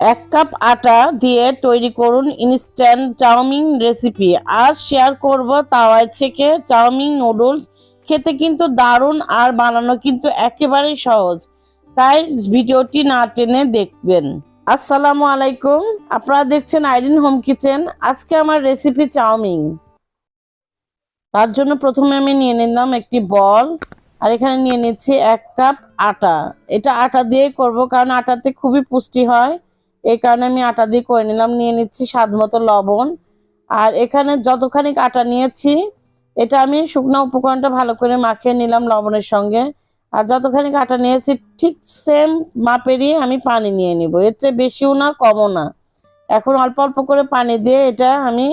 এক কাপ আটা দিয়ে তৈরি করুন ইনস্ট্যান্ট চাউমিন রেসিপি আজ শেয়ার করব তাওয়ায় থেকে চাউমিন নুডলস খেতে কিন্তু দারুণ আর বানানো কিন্তু একেবারেই সহজ। তাই ভিডিওটি না টেনে দেখবেন। আসসালামু আলাইকুম। আপনারা দেখছেন আইরিন হোম কিচেন। আজকে আমার রেসিপি চাউমিন। তার জন্য প্রথমে আমি নিয়ে নিলাম একটি বল। আর এখানে নিয়ে নিচ্ছি এক কাপ আটা। এটা আটা দিয়ে করব কারণ আটাতে খুবই পুষ্টি হয়। এই কারণে আমি আটা দিয়ে করে নিলাম, নিয়ে নিচ্ছি স্বাদ মতো লবণ। আর এখানে যতখানি আটা নিয়েছি, এটা আমি শুকনো উপকরণটা ভালো করে মাখিয়ে নিলাম লবণের সঙ্গে। আর যতখানি আটা নিয়েছি, ঠিক সেম মাপেরই আমি পানি নিয়ে নিব। এর চেয়ে বেশিও না, কমও না। এখন অল্প অল্প করে পানি দিয়ে এটা আমি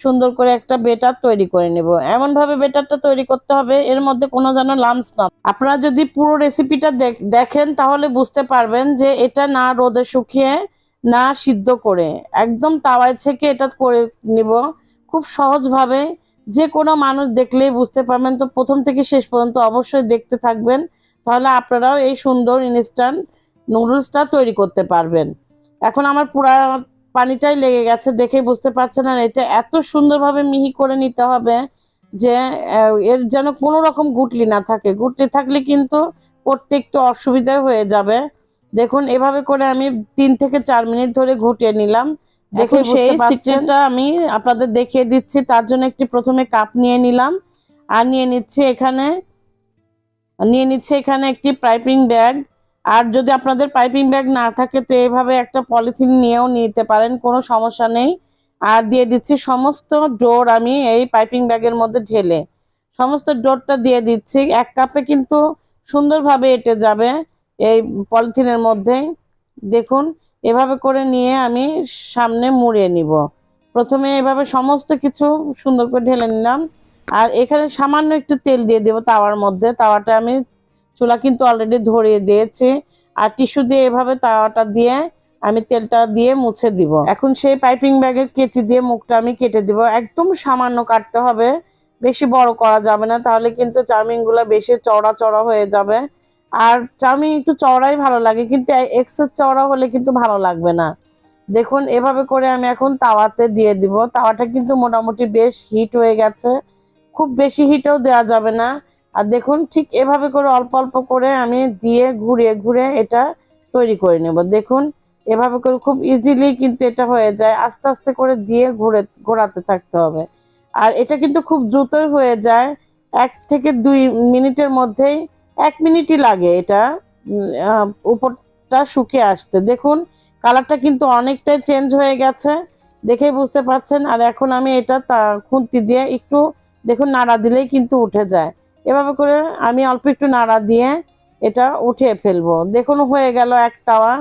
সুন্দর করে একটা বেটার তৈরি করে নেব। এমনভাবে বেটারটা তৈরি করতে হবে, এর মধ্যে কোনো যেন লামস না। আপনারা যদি পুরো রেসিপিটা দেখেন, তাহলে বুঝতে পারবেন যে এটা না রোদে শুকিয়ে না সিদ্ধ করে, একদম তাওয়ায় থেকে এটা করে নিব। খুব সহজভাবে যে কোনো মানুষ দেখলেই বুঝতে পারবেন। তো প্রথম থেকে শেষ পর্যন্ত অবশ্যই দেখতে থাকবেন। তাহলে আপনারাও এই সুন্দর ইনস্ট্যান্ট নুডলসটা তৈরি করতে পারবেন। এখন আমার পুরা পানিটাই লেগে গেছে, দেখে বুঝতে পারছেন আর এটা এত সুন্দরভাবে মিহি করে নিতে হবে যে এর যেন কোনো রকম গুটলি না থাকে। গুটলি থাকলে কিন্তু করতে একটু অসুবিধা হয়ে যাবে। দেখুন এভাবে করে আমি তিন থেকে চার মিনিট ধরে ঘুটিয়ে নিলাম। দেখে সেই সিক্রেটটা আমি আপনাদের দেখিয়ে দিচ্ছি। তার জন্য একটি প্রথমে কাপ নিয়ে নিলাম। আর নিয়ে নিচ্ছি এখানে নিয়ে নিচ্ছে এখানে একটি পাইপিং ব্যাগ আর যদি আপনাদের পাইপিং ব্যাগ না থাকে তো এইভাবে একটা পলিথিন নিয়েও নিতে পারেন কোনো সমস্যা নেই। আর দিয়ে দিচ্ছি সমস্ত ডোর আমি এই পাইপিং ব্যাগের মধ্যে ঢেলে। সমস্ত ডোরটা দিয়ে দিচ্ছি। এক কাপে কিন্তু সুন্দরভাবে এটে যাবে। এই পলিথিনের মধ্যে। দেখুন, এভাবে করে নিয়ে আমি সামনে মুড়িয়ে নিব। প্রথমে এভাবে সমস্ত কিছু সুন্দর করে ঢেলে নিলাম। আর এখানে সামান্য একটু তেল দিয়ে দেবো তাওয়ার মধ্যে। তাওয়াটা আমি চুলা কিন্তু অলরেডি ধরিয়ে দিয়েছি। আর টিস্যু দিয়ে এভাবে তাওয়াটা দিয়ে আমি তেলটা দিয়ে মুছে দিব। এখন সেই পাইপিং ব্যাগের কেচি দিয়ে মুখটা আমি কেটে দিব। একদম সামান্য কাটতে হবে। বেশি বড় করা যাবে না, তাহলে কিন্তু চাউমিনগুলো বেশি চড়া চড়া হয়ে যাবে। আর চাউমিন একটু চওড়াই ভালো লাগে, কিন্তু এক্সেস চওড়া হলে কিন্তু ভালো লাগবে না। দেখুন, এভাবে করে আমি এখন তাওয়াতে দিয়ে দিব। তাওয়াটা কিন্তু মোটামুটি বেশ হিট হয়ে গেছে। খুব বেশি হিটেও দেওয়া যাবে না। আর দেখুন, ঠিক এভাবে করে অল্প অল্প করে আমি দিয়ে ঘুরিয়ে ঘুরে এটা তৈরি করে নেব। দেখুন, এভাবে করে খুব ইজিলি কিন্তু এটা হয়ে যায়। আস্তে আস্তে করে দিয়ে ঘুরে, ঘোরাতে থাকতে হবে। আর এটা কিন্তু খুব দ্রুতই হয়ে যায়। এক থেকে দুই মিনিটের মধ্যেই এক মিনিটই লাগে এটা উপরটা শুকিয়ে আসতে। দেখুন, কালারটা কিন্তু অনেকটাই চেঞ্জ হয়ে গেছে, দেখেই বুঝতে পারছেন। আর এখন আমি এটা তা খুন্তি দিয়ে একটু, দেখুন, নাড়া দিলেই কিন্তু উঠে যায়। এভাবে করে আমি অল্প একটু নাড়া দিয়ে এটা উঠিয়ে ফেলব। দেখুন, হয়ে গেল এক তাওয়া।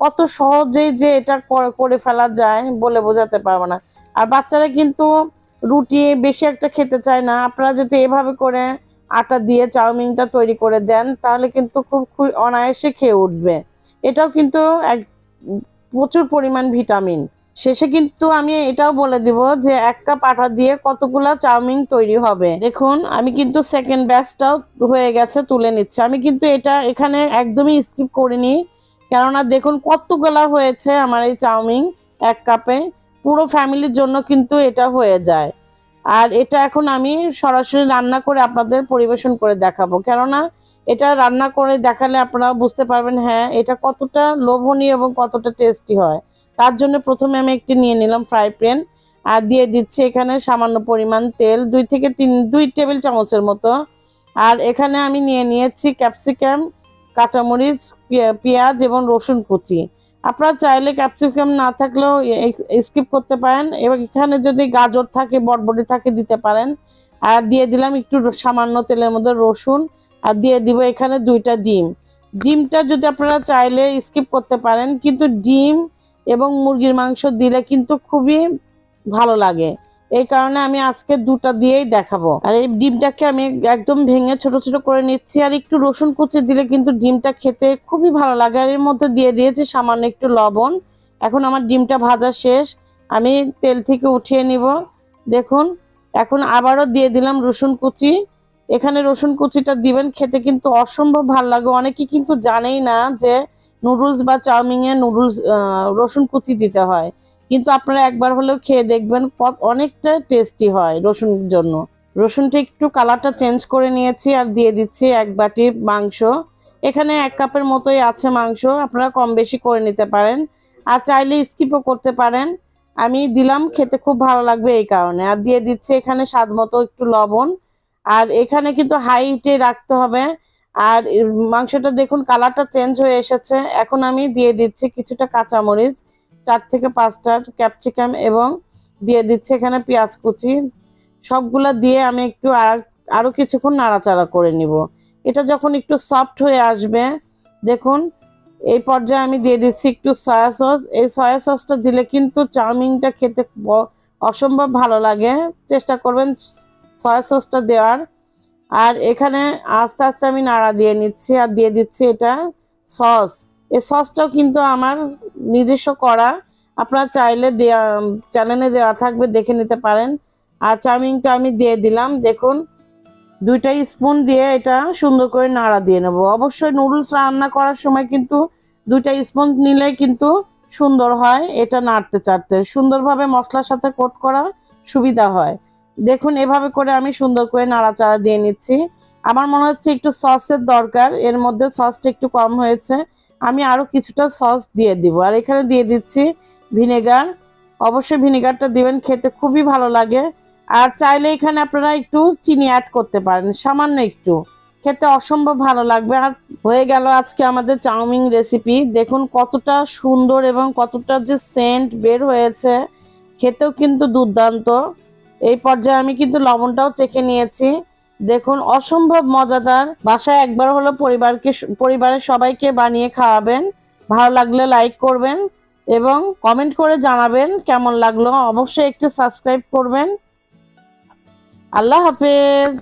কত সহজেই যে এটা করে ফেলা যায় বলে বোঝাতে পারব না। আর বাচ্চারা কিন্তু রুটি বেশি একটা খেতে চায় না। আপনারা যদি এভাবে করে আটা দিয়ে চাউমিনটা তৈরি করে দেন, তাহলে কিন্তু খুব খুব অনায়াসে খেয়ে উঠবে। এটাও কিন্তু এক প্রচুর পরিমাণ ভিটামিন। শেষে কিন্তু আমি এটাও বলে দিব যে এক কাপ আটা দিয়ে কতগুলা চাউমিন তৈরি হবে। দেখুন, আমি কিন্তু সেকেন্ড ব্যাচটাও হয়ে গেছে, তুলে নিচ্ছে। আমি কিন্তু এটা এখানে একদমই স্কিপ করিনি, কেননা দেখুন কতগুলা হয়েছে আমার এই চাউমিন এক কাপে। পুরো ফ্যামিলির জন্য কিন্তু এটা হয়ে যায়। আর এটা এখন আমি সরাসরি রান্না করে আপনাদের পরিবেশন করে দেখাবো। কেননা এটা রান্না করে দেখালে আপনারা বুঝতে পারবেন হ্যাঁ এটা কতটা লোভনীয় এবং কতটা টেস্টি হয়। তার জন্য প্রথমে আমি একটি নিয়ে নিলাম ফ্রাই প্যান আর দিয়ে দিচ্ছি এখানে সামান্য পরিমাণ তেল, দুই থেকে তিন, দুই টেবিল চামচের মতো। আর এখানে আমি নিয়ে নিয়েছি ক্যাপসিকাম, কাঁচামরিচ পেঁয়াজ এবং রসুন কুচি। আপনারা চাইলে ক্যাপসিকাম না থাকলেও স্কিপ করতে পারেন এবং এখানে যদি গাজর থাকে বটবটি থাকে দিতে পারেন। আর দিয়ে দিলাম একটু সামান্য তেলের মধ্যে রসুন। আর দিয়ে দিব এখানে দুইটা ডিম। ডিমটা যদি আপনারা চাইলে স্কিপ করতে পারেন, কিন্তু ডিম এবং মুরগির মাংস দিলে কিন্তু খুবই ভালো লাগে। এই কারণে আমি আজকে দুটা দিয়েই দেখাবো। আর এই ডিমটাকে আমি একদম ভেঙে ছোট ছোট করে নিচ্ছি। আর একটু রসুন কুচি দিলে কিন্তু ডিমটা খেতে খুবই ভালো লাগে। আর এর মধ্যে দিয়ে দিয়েছি সামান্য একটু লবণ। এখন আমার ডিমটা ভাজা শেষ। আমি তেল থেকে উঠিয়ে নিব। দেখুন, এখন আবারও দিয়ে দিলাম রসুন কুচি। এখানে রসুন কুচিটা দিবেন, খেতে কিন্তু অসম্ভব ভালো লাগে। অনেকে কিন্তু জানেই না যে নুডলস বা চাউমিনে নুডলস রসুন কুচি দিতে হয়। কিন্তু আপনারা একবার হলেও খেয়ে দেখবেন অনেকটা টেস্টি হয় রসুনের জন্য। রসুনটা একটু কালারটা চেঞ্জ করে নিয়েছি আর দিয়ে দিচ্ছি এক বাটি মাংস। এখানে এক কাপের মতোই আছে মাংস, আপনারা কম বেশি করে নিতে পারেন আর চাইলে স্কিপও করতে পারেন। আমি দিলাম, খেতে খুব ভালো লাগবে এই কারণে। আর দিয়ে দিচ্ছি এখানে স্বাদ মতো একটু লবণ। আর এখানে কিন্তু হাইটে রাখতে হবে। আর মাংসটা দেখুন কালারটা চেঞ্জ হয়ে এসেছে। এখন আমি দিয়ে দিচ্ছি কিছুটা কাঁচামরিচ। চার থেকে পাঁচটা ক্যাপসিকাম এবং দিয়ে দিচ্ছি এখানে পেঁয়াজ কুচি। সবগুলা দিয়ে আমি একটু আর আরও কিছুক্ষণ নাড়াচাড়া করে নিব। এটা যখন একটু সফট হয়ে আসবে, দেখুন, এই পর্যায়ে আমি দিয়ে দিচ্ছি একটু সয়া সস এই সয়া সসটা দিলে কিন্তু চাউমিনটা খেতে অসম্ভব ভালো লাগে। চেষ্টা করবেন সয়া সসটা দেওয়ার। আর এখানে আস্তে আস্তে আমি নাড়া দিয়ে নিচ্ছি আর দিয়ে দিচ্ছি এটা সস এই সসটাও কিন্তু আমার নিজস্ব করা। আপনারা চাইলে দেওয়া চ্যানেলে দেওয়া থাকবে, দেখে নিতে পারেন। আর চাউমিনটা আমি দিয়ে দিলাম, দেখুন। দুইটা স্পুন দিয়ে এটা সুন্দর করে নাড়া দিয়ে নেব। অবশ্যই নুডলস রান্না করার সময় কিন্তু দুইটা স্পুন নিলে কিন্তু সুন্দর হয় এটা নাড়তে চাড়তে। সুন্দরভাবে মশলার সাথে কোট করা সুবিধা হয়। দেখুন, এভাবে করে আমি সুন্দর করে নাড়াচাড়া দিয়ে নিচ্ছি। আমার মনে হচ্ছে একটু সসের দরকার, এর মধ্যে সসটা একটু কম হয়েছে। আমি আরও কিছুটা সস দিয়ে দিব। আর এখানে দিয়ে দিচ্ছি ভিনেগার। অবশ্যই ভিনেগারটা দিবেন, খেতে খুবই ভালো লাগে। আর চাইলে এখানে আপনারা একটু চিনি অ্যাড করতে পারেন, সামান্য একটু। খেতে অসম্ভব ভালো লাগবে। আর হয়ে গেল আজকে আমাদের চাউমিন রেসিপি দেখুন কতটা সুন্দর এবং কতটা যে সেন্ট বের হয়েছে। খেতেও কিন্তু দুর্দান্ত। এই পর্যায়ে আমি কিন্তু লবণটাও চেখে নিয়েছি। দেখুন, অসম্ভব মজাদার। বাসায় একবার হলো পরিবারকে পরিবারের সবাইকে বানিয়ে খাওয়াবেন। ভালো লাগলে লাইক করবেন এবং কমেন্ট করে জানাবেন কেমন লাগল। অবশ্যই একটু সাবস্ক্রাইব করবেন। আল্লাহ হাফেজ।